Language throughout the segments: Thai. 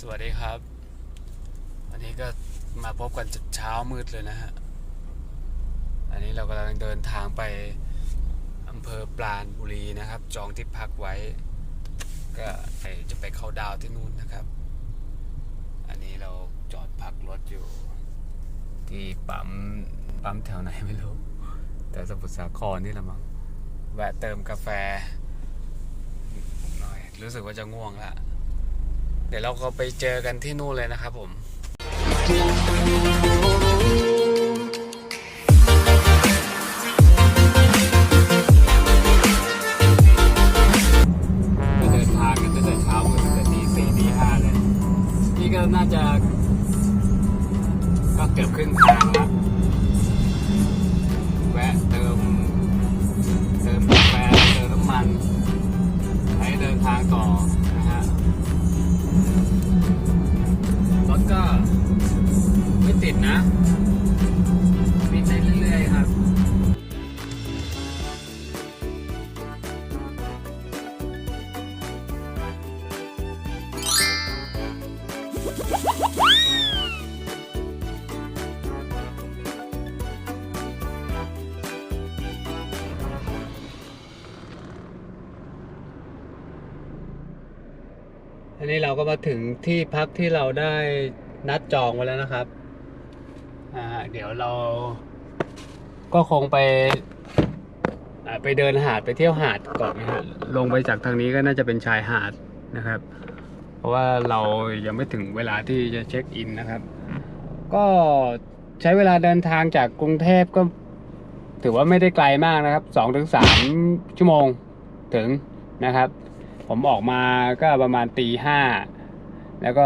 สวัสดีครับ วันนี้ก็มาพบกันเช้ามืดเลยนะฮะ อันนี้เรากำลังเดินทางไปอำเภอปราณบุรีนะครับ จองที่พักไว้ ก็จะไปเข้าดาวที่นู่นนะครับ อันนี้เราจอดพักรถอยู่ ที่ปั๊มปั๊มแถวไหนไม่รู้ แต่สมุทรสาครนี่แหละมั้งแวะเติมกาแฟ หน่อยรู้สึกว่าจะง่วงละ ดี๋ยวเราก็ไปเจอกันที่นู่นเลยนะครับผมก็เดินทางกันตั้งแต่เช้ามืดตั้งแต่ตีสี่ตีห้าเลย นี่ก็น่าจะก็เกือบครึ่งทาง อันนี้เราก็มาถึงที่พักที่เราได้นัดจองไว้แล้วนะครับอ่าเดี๋ยวเราก็คงไปอ่าไปเดินหาดไปเที่ยวหาดก่อนนะฮะลงไปจากทางนี้ก็น่าจะเป็นชายหาดนะครับ เพราะว่าเรายังไม่ถึงเวลาที่จะเช็คอินนะครับ ก็ใช้เวลาเดินทางจากกรุงเทพก็ ถือว่าไม่ได้ไกลมากนะครับสองถึงสามชั่วโมงถึงนะครับ ผมออกมาก็ประมาณตีห้าแล้วก็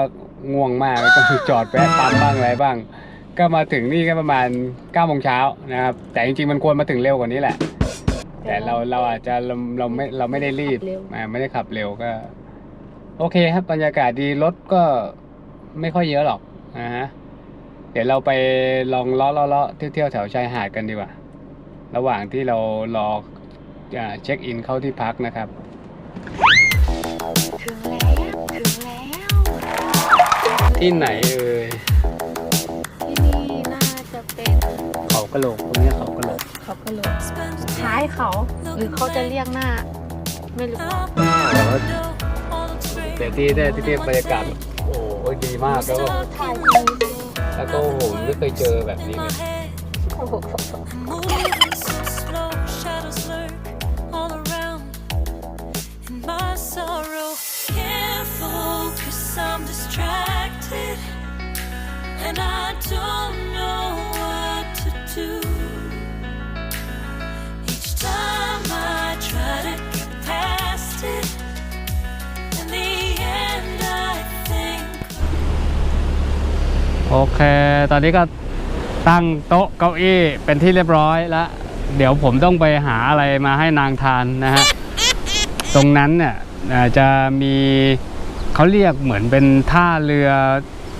ง่วงมากก็คือจอดแวะปั๊มบ้างอะไรบ้าง ก็มาถึงนี่ก็ประมาณ9ก้าโมงเช้านะครับ แต่จริงๆมันควรมาถึงเร็วกว่านี้แหละ แต่เราเราอาจจะเราเราไม่เราไม่ได้รีบเร็วอ่าไม่ได้ขับเร็วก็ โอเคครับบรรยากาศดีรถก็ไม่ค่อยเยอะหรอกนะฮะเดี๋ยวเราไปลองเลาะเลาะเลาะเที่ยวเที่ยวแถวชายหาดกันดีกว่า ระหว่างที่เรารออ่าเช็คอินเข้าที่พักนะครับ ที่ไหนเอ่ยที่นี่น่าจะเป็นเขากระโหลกตรงนี้เขากระโหลกเขากระโหลกท้ายเขาหรือเขาจะเรียกหน้า ไม่รู้แต่ว่าแต่ที่ได้ที่เทียบบรรยากาศแบบโอ้โหดีมากแล้วก็ถ่ายจริงแล้วก็โอ้โหไม่เคยเจอแบบนี้เลยโอ้ โอเค ตอนนี้ก็ตั้งโต๊ะเก้าอี้เป็นที่เรียบร้อยแล้ว เดี๋ยวผมต้องไปหาอะไรมาให้นางทานนะฮะ ตรงนั้นเนี่ยจะมีเขาเรียกเหมือนเป็นท่าเรือ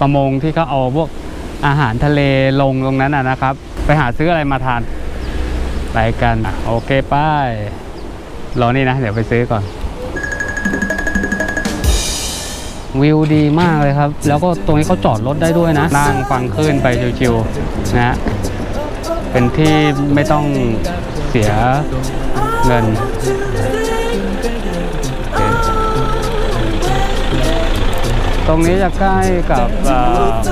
ประมงที่เขาเอาพวก อาหารทะเลลงตรงนั้นนะนะครับ ไปหาซื้ออะไรมาทาน ไปกัน โอเคป้ายรอนี่นะ เดี๋ยวไปซื้อก่อน วิวดีมากเลยครับ แล้วก็ตรงนี้เขาจอดรถได้ด้วยนะ นั่งฟังคลื่นไปชิวๆนะฮะเป็นที่ไม่ต้องเสียเงิน ตรงนี้จะใกล้กับ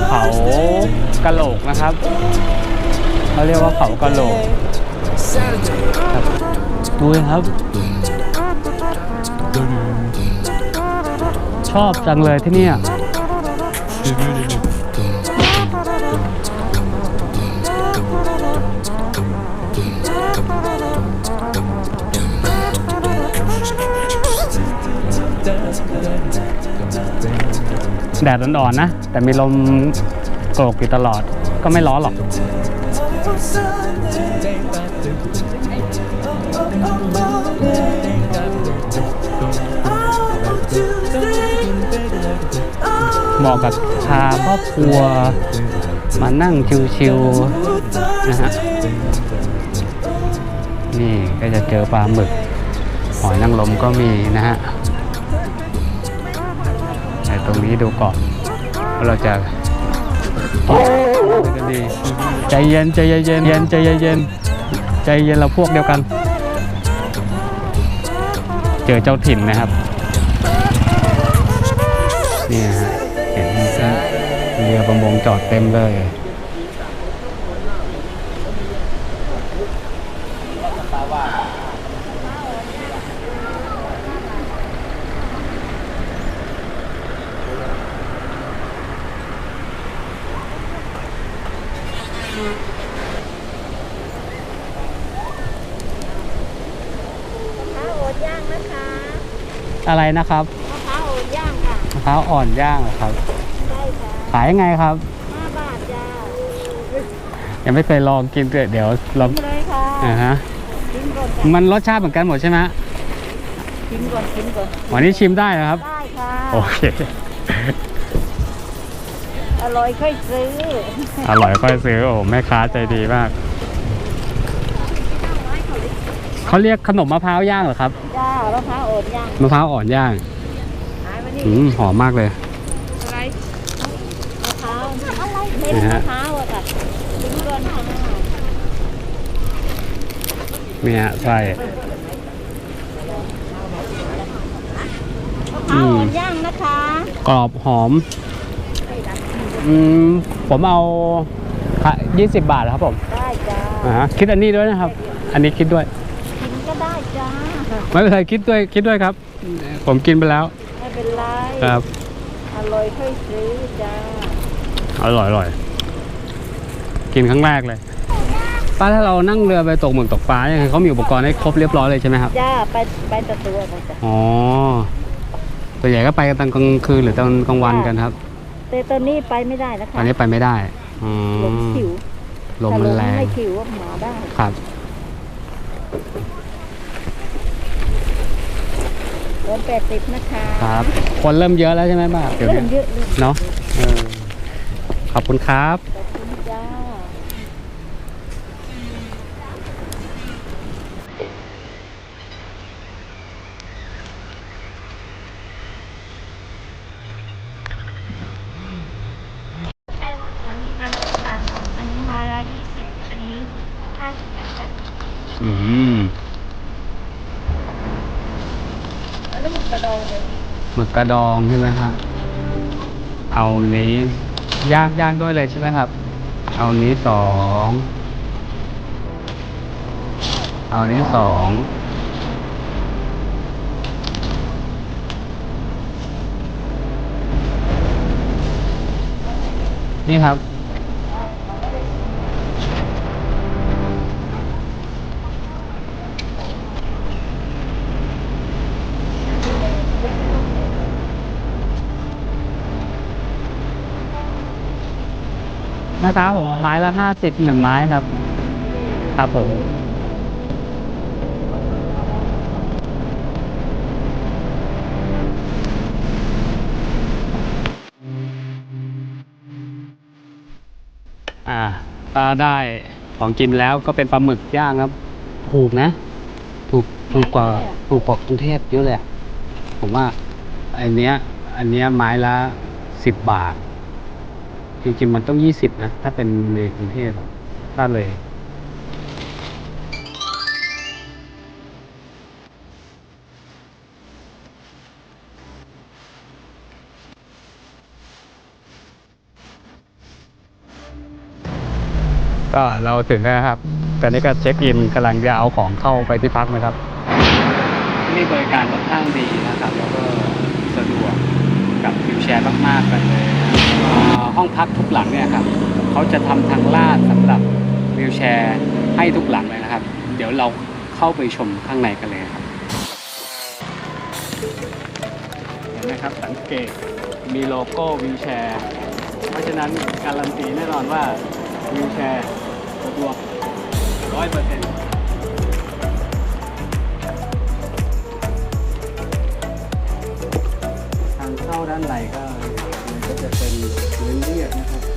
เขากะโหลกนะครับเขาเรียกว่าเขากะโหลกครับดูครับ ชอบจังเลยที่นี่ แดดอ่อนๆนะ แต่มีลมโกรกอยู่ตลอดก็ไม่ร้อนหรอกเหมาะกับพาครอบครัว มานั่งชิวๆนะฮะนี่ก็จะเจอปลาหมึก หอยนางรมก็มีนะฮะ ตรงนี้ดูก่อนว่าเราจะกันดีใจเย็นใจเย็นเย็นใจเย็นเย็นใจเย็นเราพวกเดียวกัน เจอเจ้าถิ่นนะครับนี่ฮะเห็นเรือประมงจอดเต็มเลย มะพร้าวโอดย่างนะคะอะไรนะครับมะพร้าวโอดย่างค่ะมะพร้าวอ่อนย่างเหรอครับ ได้ค่ะขายยังไงครับห้าบาทจ้ายังไม่เคยลองกินเลยเดี๋ยวเราชิมเลยค่ะอ่าฮะชิมก่อนจ้ะมันรสชาติเหมือนกันหมดใช่ไหมฮะชิมก่อนชิมก่อนวันนี้ชิมได้เหรอครับ ได้ค่ะ โอเคอ ร่อยค่อยซื้อ อร่อยค่อยซื้อโอ้แม่ค้าใจดีมากเขาเรียกขนมมะพร้าวย่างเหรอครับจ้ามะพร้าวโอดย่างมะพร้าวอ่อนย่างหายมานี่อืมหอมมากเลย อะไรมะพร้าวอะไรเม็ดนี่ฮะมะพร้าวอะค่ะชิมก่อนค่ะเนี่ยใช่มะพร้าวโอดย่างนะคะ กรอบหอม อืมผมเอายี่สิบบาทครับผมได้จ้าอ่าฮะคิดอันนี้ด้วยนะครับ อันนี้คิดด้วย กินก็ได้จ้าไม่เป็นไรคิดด้วยคิดด้วยครับ ผมกินไปแล้วไม่เป็นไรครับอร่อยค่อยซื้อจ้าอร่อยอร่อยกินครั้งแรกเลยป้าถ้าเรานั่งเรือไปตกหมึกตกปลายังไงเขามีอุปกรณ์ให้ครบเรียบร้อยเลยใช่ไหมครับจ้าไปไปแตะตัวไปจ้ะอ๋อส่วนใหญ่ก็ไปกันตอนกลางคืนหรือตอนกลางวันกันครับ แต่ตอนนี้ไปไม่ได้นะคะตอนนี้ไปไม่ได้อืลมขิวลมมันแรถ้าลงไม่ขิวหมาได้ครับลมแปดสิบนะคะครับ คนเริ่มเยอะแล้วใช่ไหมป้าเดี๋ยวเรื่อนี้งเยอะเรื่องเนาะเออขอบคุณครับ ขอบคุณจ้า อันนี้มาละยี่สิบอันนี้ห้าสิบ อืม แล้วหมึกกระดองเลยหมึกกระดองใช่ไหมครับเอานี้ย่างย่างด้วยเลยใช่ไหมครับ เอานี้สอง เอานี้สองนี่ครับ ครับผมไม้ละห้าสิบหนึ่งไม้ครับ ครับผมอ่าก็ได้ของกินแล้วก็เป็นปลาหมึกย่างครับ ถูกนะ ถูกถูกกว่าถูกกว่ากรุงเทพเยอะเลยอะผมว่า อันเนี้ย อันเนี้ยไม้ละสิบบาท จริงๆมันต้องยี่สิบนะ ถ้าเป็นในกรุงเทพอะถ้าเลยก็เราถึงแล้วครับตอนนี้ก็เช็คอินกำลังจะเอาของเข้าไปที่พักนะครับนี่บริการค่อนข้างดีนะครับ แล้วก็สะดวกกับวิวแชร์มากๆกันเลยนะอ่า ห้องพักทุกหลังเนี่ยครับเขาจะทำทางลาดสำหรับวิวแชร์ให้ทุกหลังเลยนะครับ เดี๋ยวเราเข้าไปชมข้างในกันเลยครับเห็นไหมครับสังเกตมีโลโก้วิวแชร์เพราะฉะนั้นการันตีแน่นอนว่าวิวแชร์สะดวกร้อยเปอร์เซ็นต์ทางเข้าด้านในก็ จะเป็นพื้นเรียบนะครับ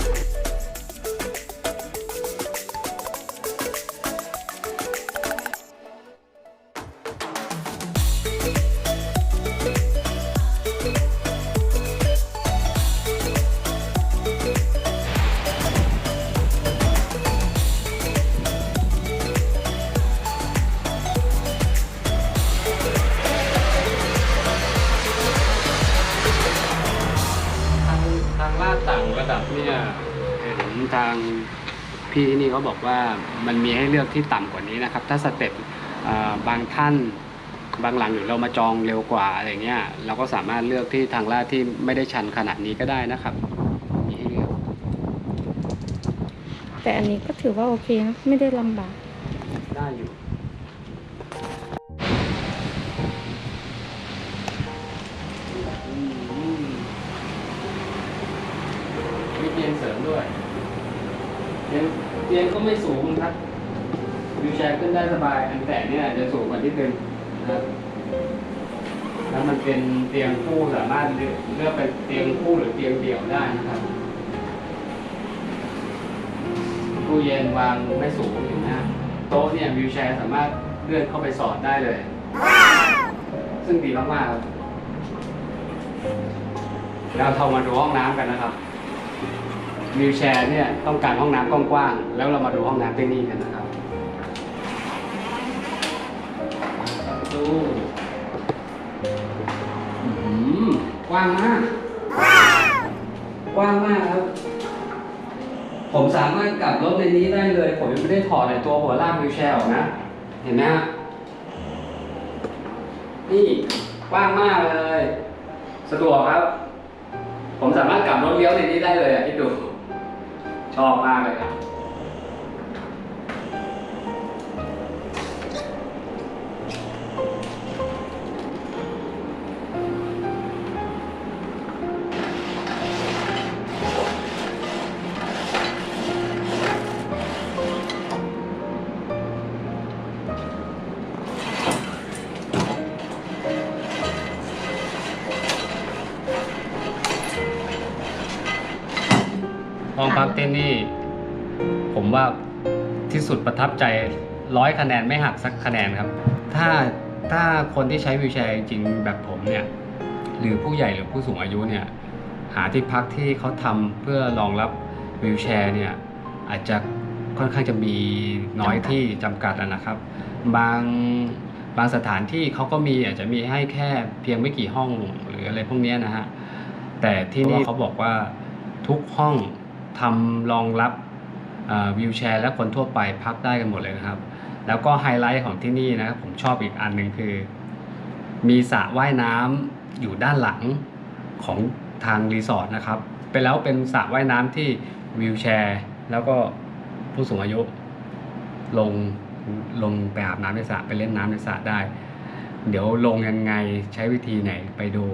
บอกว่ามันมีให้เลือกที่ต่ำกว่านี้นะครับ ถ้าสเต็ปอ่าบางท่านบางหลังหรือเรามาจองเร็วกว่าอะไรเงี้ยเราก็สามารถเลือกที่ทางลาดที่ไม่ได้ชันขนาดนี้ก็ได้นะครับมีให้เลือกแต่อันนี้ก็ถือว่าโอเคนะไม่ได้ลำบากได้อยู่ ไม่สูงครับวิวแชร์ขึ้นได้สบาย อันแต่เนี่ยจะสูงกว่าที่เป็นนะครับแล้วมันเป็นเตียงคู่สามารถเลือกเลือกเป็นเตียงคู่หรือเตียงเดี่ยวได้นะครับตู้เย็นวางไม่สูงนะโต๊ะเนี่ยวิวแชร์สามารถเลื่อนเข้าไปสอดได้เลย ซึ่งดีมากๆครับเราเรามาดูห้องน้ำกันนะครับ วิวแชร์เนี่ยต้องการห้องน้ำกว้างๆแล้วเรามาดูห้องน้ำที่นี่กันนะครับตู้หือกว้างมาก กว้างมากครับ ผมสามารถกลับรถในนี้ได้เลย ผมยังไม่ได้ถอดในตัวหัวลากวิวแชร์ออกนะ เห็นไหมฮะนี่กว้างมากเลย สะดวกครับ ผมสามารถกลับรถเลี้ยวในนี้ได้เลยอะคิดดู ชอบมากเลยครับ ห้องพักที่นี่ผมว่าที่สุดประทับใจร้อยคะแนนไม่หักสักคะแนนครับ ถ้าถ้าคนที่ใช้วิวแชร์จริงๆแบบผมเนี่ยหรือผู้ใหญ่หรือผู้สูงอายุเนี่ยหาที่พักที่เขาทำเพื่อรองรับวิวแชร์เนี่ยอาจจะค่อนข้างจะมีน้อยที่จำกัดอะนะครับ บางบางสถานที่เขาก็มีอาจจะมีให้แค่เพียงไม่กี่ห้องหรืออะไรพวกเนี้ยนะฮะแต่ที่นี่เขาบอกว่าทุกห้อง ทำรองรับวิวแชร์ และคนทั่วไปพักได้กันหมดเลยนะครับ แล้วก็ไฮไลท์ของที่นี่นะครับผมชอบอีกอันหนึ่งคือ มีสระว่ายน้ำอยู่ด้านหลังของทางรีสอร์ทนะครับไปแล้วเป็นสระว่ายน้ำที่วิวแชร์ แล้วก็ผู้สูงอายุลงลงไปอาบน้ำในสระไปเล่นน้ำในสระได้ เดี๋ยวลงยังไงใช้วิธีไหนไปดู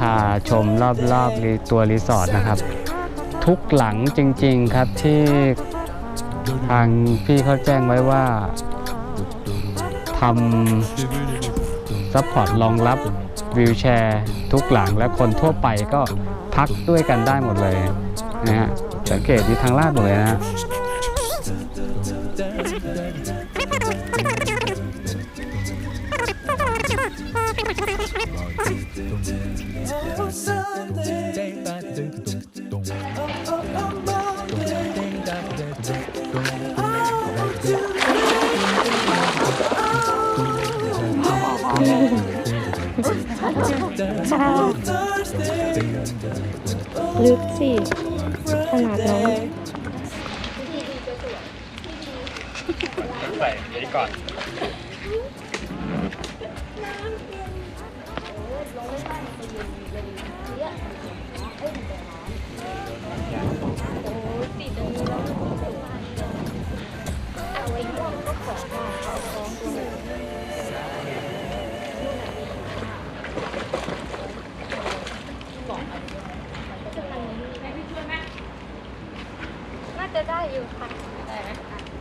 พาชมรอบๆตัวรีสอร์ทนะครับ ทุกหลังจริงๆครับที่ทางพี่เขาแจ้งไว้ว่าทำซัพพอร์ตรองรับวิวแชร์ทุกหลังและคนทั่วไปก็พักด้วยกันได้หมดเลยนะฮะสังเกตที่ทางลาดหมดเลยนะ ลึกสิขนาดนั้นใส่นี้ก่อน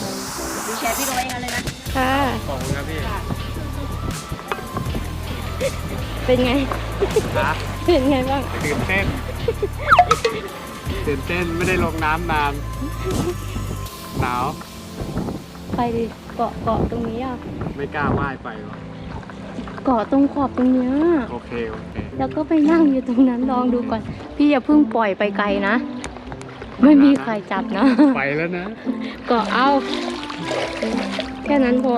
ดูแชร์พี่ก็ไว้กันเลยนะ ค่ะ ขอบคุณครับพี่เป็นไงเป็นไงบ้าง ตื่นเต้น ตื่นเต้นไม่ได้ลงน้ำนาน หนาว ไปดิเกาะเกาะตรงนี้อะ ไม่กล้าว่ายไปหวะเกาะตรงขอบตรงเนี้ย โอเค โอเค แล้วก็ไปนั่งอยู่ตรงนั้นลองดูก่อน พี่อย่าเพิ่งปล่อยไปไกลนะ ไม่มีใครจับนะ ไปแล้วนะเกาะเอา แค่นั้นพอ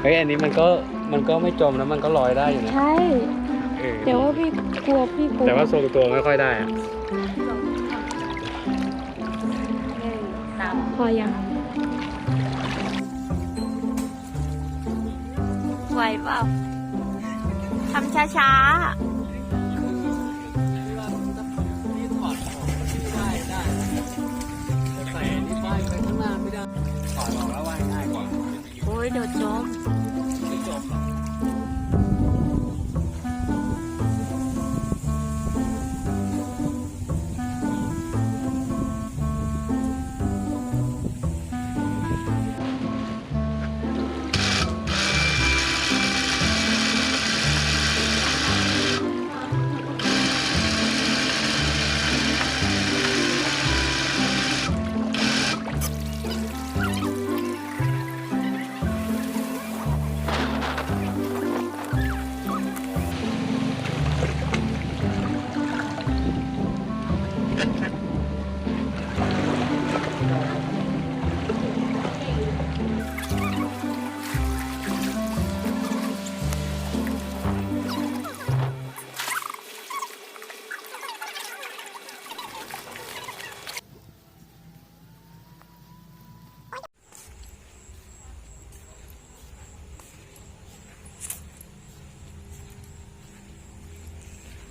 เฮ้ยอันนี้มันก็มันก็ไม่จมนะมันก็ลอยได้อยู่นะใช่เออแต่ว่าพี่กลัวพี่กลัวแต่ว่าทรงตัวไม่ค่อยได้อะพอยังไหวเปล่าทำช้าใยเดี๋ยวจมไม่จมหรอก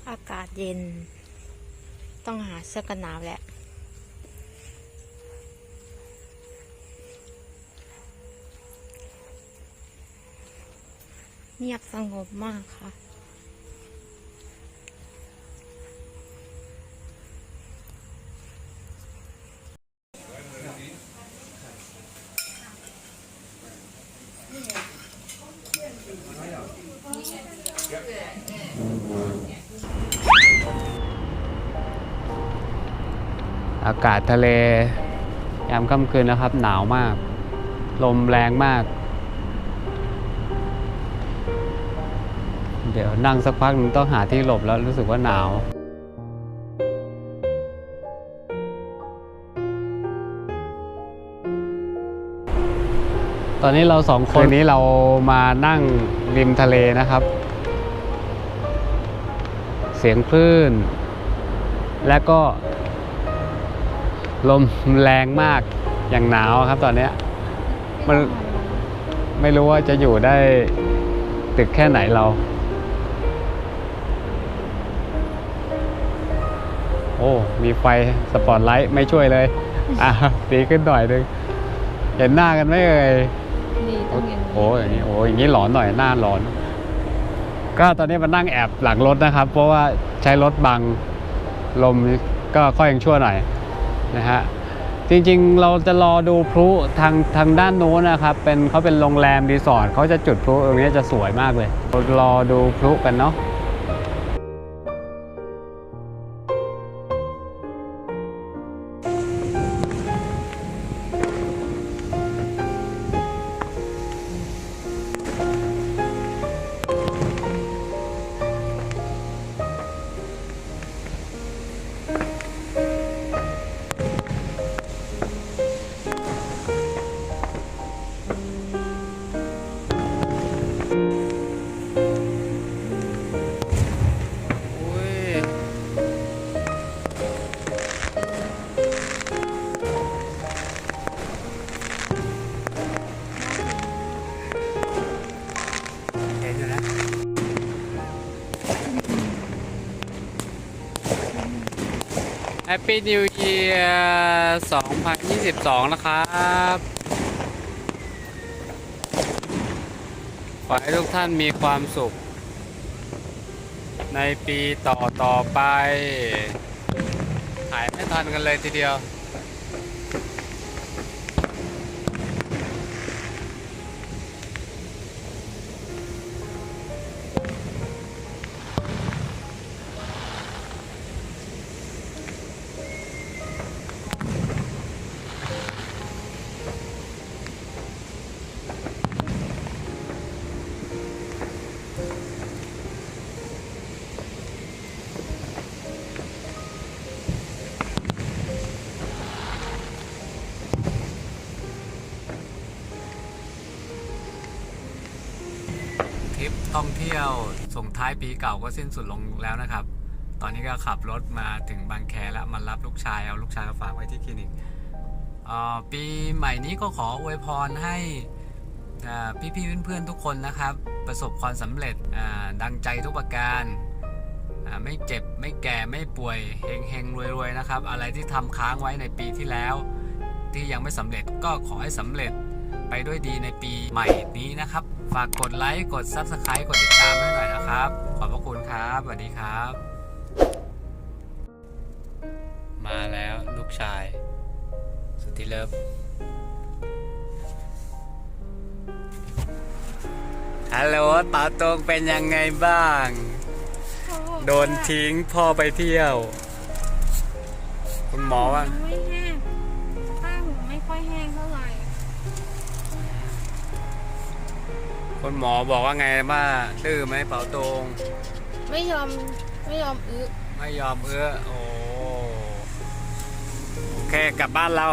อากาศเย็น ต้องหาเสื้อกันหนาวแหละ เงียบสงบมากค่ะ อากาศทะเล ยามค่ำคืนนะครับ หนาวมาก ลมแรงมาก เดี๋ยวนั่งสักพักหนึงต้องหาที่หลบแล้วรู้สึกว่าหนาวตอนนี้เราสองคนนี้เรามานั่งริมทะเลนะครับ เสียงคลื่น และก็ ลมแรงมากอย่างหนาวครับตอนเนี้ยมันไม่รู้ว่าจะอยู่ได้ตึกแค่ไหนเรา โอ้ มีไฟสปอตไลท์ไม่ช่วยเลย อะตีขึ้นหน่อยนึงเห็นหน้ากันไหมเอ่ยนี่ต้องอย่างนี้โอ้อย่างนี้โอ้อย่างนี้หลอนหน่อยหน้าหลอน ก็ตอนนี้มานั่งแอบหลังรถนะครับ เพราะว่าใช้รถบังลมก็ค่อยยังชั่วหน่อย นะฮะจริงๆ เราจะรอดูพลุทางทางด้านโน้นนะครับ เป็นเขาเป็นโรงแรมรีสอร์ทเขาจะจุดพลุตรงนี้จะสวยมากเลย รอดูพลุกันเนาะ แฮปปี้นิวเยียร์2022 นะครับ ขอให้ทุกท่านมีความสุข ในปีต่อต่อไป หายไม่ทันกันเลยทีเดียว ทริปท่องเที่ยวส่งท้ายปีเก่าก็สิ้นสุดลงแล้วนะครับ ตอนนี้ก็ขับรถมาถึงบางแคแล้วมารับลูกชายเอาลูกชายมาฝากไว้ที่คลินิกอ่อปีใหม่นี้ก็ขออวยพรให้อ่าพี่ๆเพื่อนๆทุกคนนะครับ ประสบความสำเร็จอ่าดังใจทุกประการอ่าไม่เจ็บไม่แก่ไม่ป่วยเฮงเฮงรวยรวยๆนะครับ อะไรที่ทำค้างไว้ในปีที่แล้ว ที่ยังไม่สำเร็จก็ขอให้สำเร็จไปด้วยดีในปีใหม่นี้นะครับ ฝากกดไลค์ กด Subscribe กดติดตามให้หน่อยนะครับ ขอบพระคุณครับ สวัสดีครับ มาแล้วลูกชาย สุดที่เลิฟฮัลโหลต่อตรงเป็นยังไงบ้าง โดนทิ้งพ่อไปเที่ยว คุณหมอว่า ไม่ คุณหมอบอกว่าไงว่าดื้อไหมเป๋าตรงไม่ยอมไม่ยอมอึไม่ยอมเอื้อโอ้โอเคกลับบ้านเรา